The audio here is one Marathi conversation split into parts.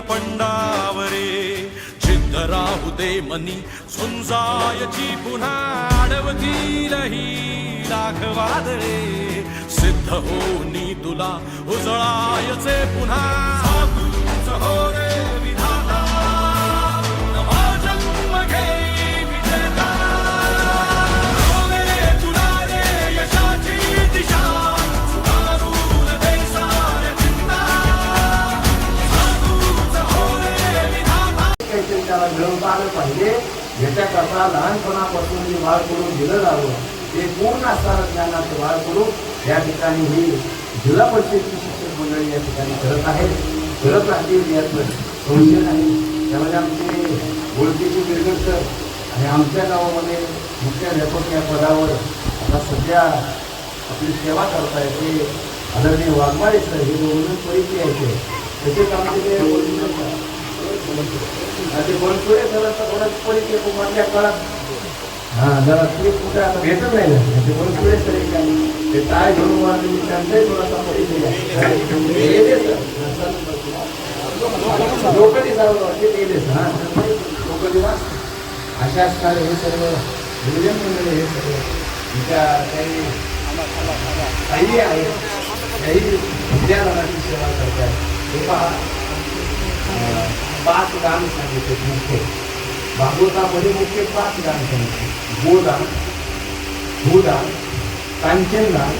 पंडावरे. जिद्द राहू दे मनी झुंजायची पुन्हा अडवतीलही ही वादळे सिद्ध होनी तुला उजळायचे पुन्हा. हो रे विधा त्याला मिळवता आलं पाहिजे. याच्याकरता लहानपणापासून जे बाळ करून दिलं जावं. ते पूर्ण असणारं ज्ञानाचं बाळ करून या ठिकाणी ही जिल्हा परिषदेची शिक्षक मंडळी या ठिकाणी करत आहे करत राहतील यात संशय नाही त्यामध्ये आमचे ओळखीचे बिरगडकर आणि आमच्या गावामध्ये मुख्याध्यापक या पदावर आता सध्या आपली सेवा करताय ते आदरणीय वाघमारे सर हे दोन परिचय आहेत. त्याचे काम ते बोलू ते बनसोडे मधल्या काळात हा जरा ते कुठे आता भेटत नाही ना. ते सर ते घेऊन मारले मी त्यांचाही थोडासा परिचय लोकली सर्व ते हा लोकली वाच. अशा असणारे हे सर्व गुरुजन मंडळी हे सर्व तिच्या काही काही आहे काही विद्यार्थ्यांची सेवा करतात. हे पहा. पाच गाण सांगितले मुख्य. भागवतामध्ये मुख्य पाच गाण सांगितले. गोदान भूदान कांचनदान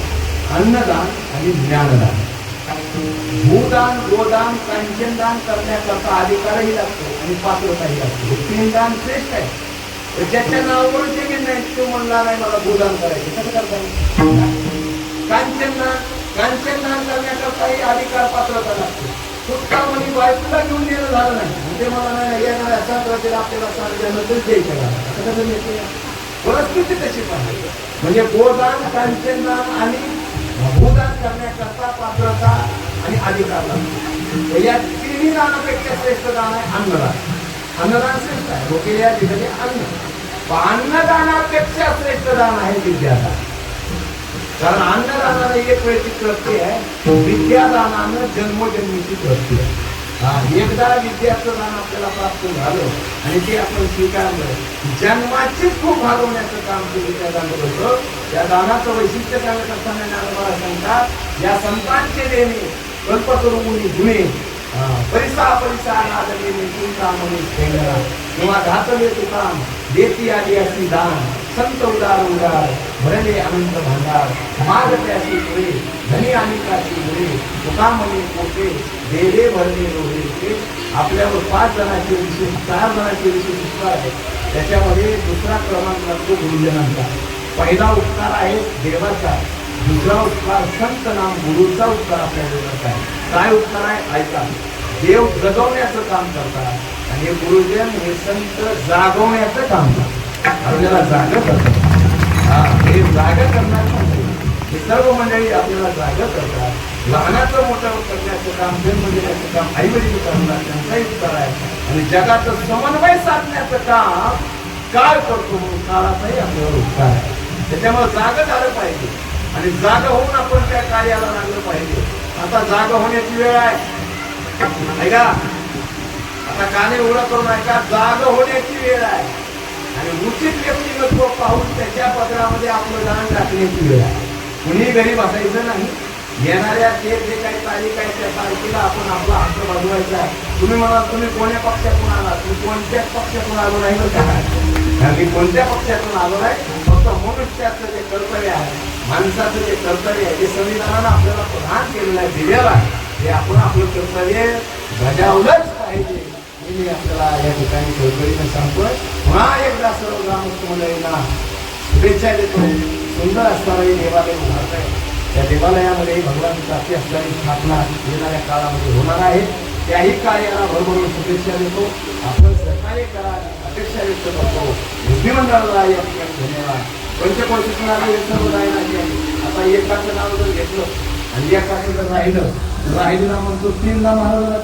अन्नदान आणि ज्ञानदान. भूदान गोदान कांचनदान करण्याकरता अधिकारही लागतो आणि पात्रताही लागतो. हे तीन दान श्रेष्ठ आहे तर ज्याच्या नावावर जमीन नाही तो म्हणला नाही मला गोदान करायचं कसं करता येईल? कांचनदान कांचनदान करण्याकरताही अधिकार पात्रता लागतो. सुद्धा म्हणे बायकोला घेऊन देणं झालं नाही. म्हणजे मला नाही येणार असा प्रत्येक आपल्याला सांगितल्यानंतर द्यायचं का असं कसं परिस्थिती तशी पाहिजे. म्हणजे गोदान कांचनदान आणि भूदान करण्याकरता पात्रता आणि अधिकार लागतो. या तिन्ही दानापेक्षा श्रेष्ठ दान आहे अन्नदान. अन्नदान श्रेष्ठ आहे. लोके या ठिकाणी अन्न. अन्नदानापेक्षा श्रेष्ठ दान आहे विद्यादान. कारण अन्नदानाने एक वेळची कृत्य आहे. विद्यादानानं जन्मजन्मीची कृत्य आहे. एकदा विद्याचं दान आपल्याला प्राप्त झालं आणि ते आपण स्वीकारलं जन्माचीच खूप भागवण्याचं काम ते विद्यादान होतं. त्या दानाचं वैशिष्ट्य सांगत असताना ज्ञानोबा सांगतात या संतांचे देणे कल्पतरुमुनी गुणे हा, परिसा परिसा नादले तुमचा मनी ठेंगरा किंवा घातले तुकाम देती आली अशी दान. संत उदार उदार भरले अनंत भांडार माग त्याशी पुढे धनी आणि काशी पुढे तुका म्हणे पोटे देवे भरले रोहे ते आपल्यावर पाच जणांचे विशेष चार जणांचे विशेष उपकार आहेत. त्याच्यामध्ये दुसरा क्रमांक लागतो गुरुजनांचा. पहिला उपकार आहे देवाचा. दुसरा उपकार संत नाम गुरुचा उपकार आपल्या देवाचा आहे. काय उपकार आहे? ऐका. देव जगवण्याचं काम करतात आणि गुरुजन हे संत जागवण्याचं काम करतात. आपल्याला जागा करतात. हा हे जागा करणार मंडळी हे सर्व मंडळी आपल्याला जागा करतात. लहानाचं मोठं करण्याचं काम जन्मदिनाचं काम आई वडील करणार त्यांचाही उपकार आहे. आणि जगाचं समन्वय साधण्याचं काम काळ करतो म्हणून काळाचाही आपल्यावर उपकार आहे. त्याच्यामुळे जागा झालं पाहिजे. आणि जागा होऊन आपण त्या कार्याला लागलं पाहिजे. आता जागा होण्याची वेळ आहे. ऐका. आता काने उघडा करून ऐका. जागा होण्याची वेळ आहे. आपलं दान कुणी घरी असायचं नाही. येणाऱ्या ते जे काही तारीख आहे त्या तारखेला आपण आपला हक्क बजवायचा आहे. तुम्ही म्हणाल तुम्ही कोण्या पक्षातून आला तुम्ही कोणत्याच पक्षातून आलो नाही बरं का? मी कोणत्या पक्षातून आलो नाही? फक्त मनुष्याचं जे कर्तव्य आहे माणसाचं जे कर्तव्य आहे जे संविधानानं आपल्याला प्रधान केलेलं आहे दिलेलं आहे. ते आपण आपलं कर्तव्य बजावलंच पाहिजे. मी आपल्याला या ठिकाणी कळकळीनं सांगतोय. पुन्हा एकदा सर्व ग्रामस्थ मंडळींना शुभेच्छा देतो. सुंदर असणारं हे देवालय उभारत आहे. त्या देवालयामध्ये भगवान प्राप्ती असणारी स्थापना येणाऱ्या काळामध्ये होणार आहे. त्याही कार्याला भरभरून शुभेच्छा देतो. आपण सहकार्य करा अपेक्षा व्यक्त करतो. विधिमंडळाला या ठिकाणी धन्यवाद. पंचकोशीतून आम्ही सर्व राहिला आता एकाचं नाव जर घेतलं आणि एकाचं जर राहिलं राहिलेला म्हणतो तीन नाव महाराजांना